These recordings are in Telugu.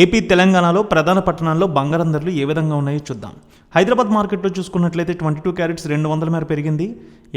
ఏపీ తెలంగాణలో ప్రధాన పట్టణాల్లో బంగారం ధరలు ఏ విధంగా ఉన్నాయో చూద్దాం. హైదరాబాద్ మార్కెట్లో చూసుకున్నట్లయితే ట్వంటీ టూ క్యారెట్స్ రెండు వందల మేర పెరిగింది.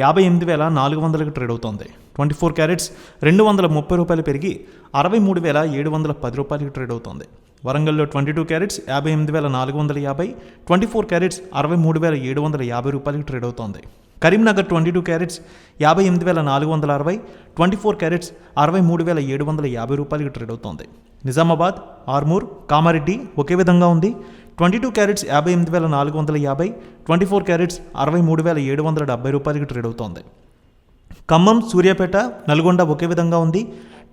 యాభై ఎనిమిది వేల నాలుగు వందలకు ట్రేడ్ అవుతోంది. ట్వంటీ ఫోర్ క్యారెట్స్ రెండు వందల ముప్పై రూపాయలు పెరిగి అరవై మూడు వేల ఏడు వందల పది రూపాయలకి ట్రేడ్ అవుతోంది. వరంగల్లో ట్వంటీ టూ క్యారెట్స్ యాభై ఎనిమిది వేల నాలుగు వందల యాభై ట్వంటీ ఫోర్ క్యారెట్స్ అరవై మూడు వేల ఏడు వందల యాభై రూపాయలకి ట్రేడ్ అవుతోంది. కరీంనగర్ ట్వంటీ టూ క్యారెట్స్ యాభై ఎనిమిది వేల నాలుగు వందల అరవై ట్వంటీ ఫోర్ క్యారెట్స్ అరవై మూడు వేల ఏడు వందల యాభై రూపాయలకి ట్రేడ్ అవుతోంది. నిజామాబాద్ ఆర్మూర్ కామారెడ్డి ఒకే విధంగా ఉంది. ట్వంటీ టూ క్యారెట్స్ యాభై ఎనిమిది వేల నాలుగు వందల యాభై ట్వంటీ ఫోర్ క్యారెట్స్ అరవై మూడు వేల ఏడు వందల డెబ్బై రూపాయలకి ట్రేడ్ అవుతోంది. ఖమ్మం సూర్యాపేట నల్గొండ ఒకే విధంగా ఉంది.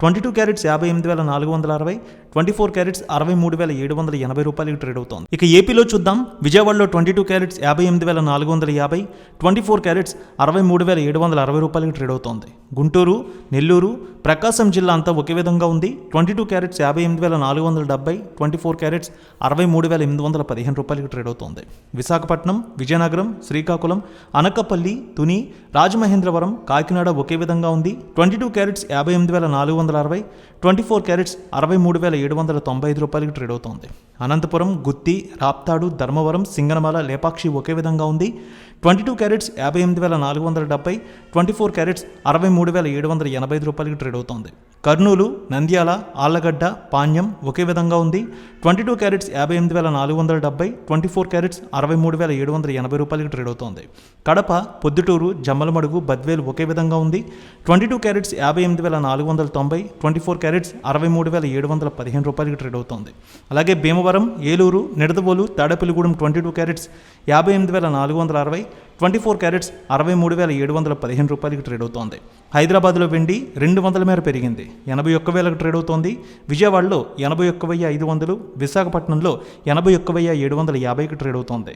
ట్వంటీ టూ క్యారెట్స్ యాభై ఎనిమిది వేల నాలుగు వందల అరవై ట్వంటీ ఫోర్ క్యారెట్స్ అరవై మూడు వేల ఏడు వందల ఎనభై రూపాయలకి ట్రేడ్ అవుతోంది. ఇక ఏపీలో చూద్దాం. విజయవాడలో ట్వంటీ టూ క్యారెట్స్ యాభై ఎనిమిది వేల నాలుగు వందల యాభై ట్వంటీ ఫోర్ క్యారెట్స్ అరవై మూడు వేల ఏడు వందల అరవై రూపాయలకి ట్రేడ్ అవుతోంది. గుంటూరు నెల్లూరు ప్రకాశం జిల్లా అంతా ఒకే విధంగా ఉంది. ట్వంటీ టూ క్యారెట్స్ యాభై ఎనిమిది వేల నాలుగు వందల డెబ్బై ట్వంటీ ఫోర్ క్యారెట్స్ అరవై మూడు వేల ఎనిమిది వందల పదిహేను రూపాయలకి ట్రేడ్ అవుతోంది. విశాఖపట్నం విజయనగరం శ్రీకాకుళం అనకపల్లి తుని రాజమహేంద్రవరం కాకినాడ ఒకే విధంగా ఉంది. ట్వంటీ టూ క్యారెట్స్ యాభై ఎనిమిది వేల నాలుగు వందల అరవై ట్వంటీ ఫోర్ క్యారెట్స్ అరవై మూడు వేల ఏడు వందల తొంభై ఐదు రూపాయలకి ట్రేడ్ అవుతోంది. అనంతపురం గుత్తి రాప్తాడు ధర్మవరం సింగనమల లేపాక్షి ఒకే విధంగా ఉంది. ట్వంటీ టూ క్యారెట్స్ యాభై ఎనిమిది వేల నాలుగు వందల డెబ్బై ట్వంటీ ఫోర్ క్యారెట్స్ అరవై మూడు వేల ఏడు వందల ఎనభై ఐదు రూపాయలకి ట్రేడ్ అవుతోంది. కర్నూలు నంద్యాల ఆళ్ళగడ్డ పాణ్యం ఒకే విధంగా ఉంది. ట్వంటీ టూ క్యారెట్స్ యాభై ఎనిమిది వేల నాలుగు వందల డెబ్బై ట్వంటీ ఫోర్ క్యారెట్స్ అరవై మూడు వేల ఏడు వందల ఎనభై రూపాయలకి ట్రేడ్ అవుతోంది. కడప పొద్దుటూరు జమ్మలమడుగు బద్వేలు ఒకే విధంగా ఉంది. ట్వంటీ టూ క్యారెట్స్ యాభై ఎనిమిది వేల నాలుగు వందల తొంభై ట్వంటీ ఫోర్ క్యారెట్స్ అరవై మూడు వేల ఏడు వందల పదిహేను రూపాయలకి ట్రేడ్ అవుతోంది. అలాగే Bhimavaram Eluru Nidadavolu Tadepalligudem twenty two carats యాభై ఎనిమిది వేల నాలుగు వందల అరవై ట్వంటీ ఫోర్ క్యారెట్స్ అరవై మూడు వేల ఏడు వందల పదిహేను రూపాయలకి ట్రేడ్ అవుతోంది. హైదరాబాద్లో వెండి రెండు వందల మేర పెరిగింది. ఎనభై ఒక్క వేలకు ట్రేడ్ అవుతోంది. విజయవాడలో ఎనభై ఒక్క వెయ్యి ఐదు వందలు విశాఖపట్నంలో ఎనభై ఒక్క వెయ్యి ఏడు వందల యాభైకి ట్రేడ్ అవుతోంది.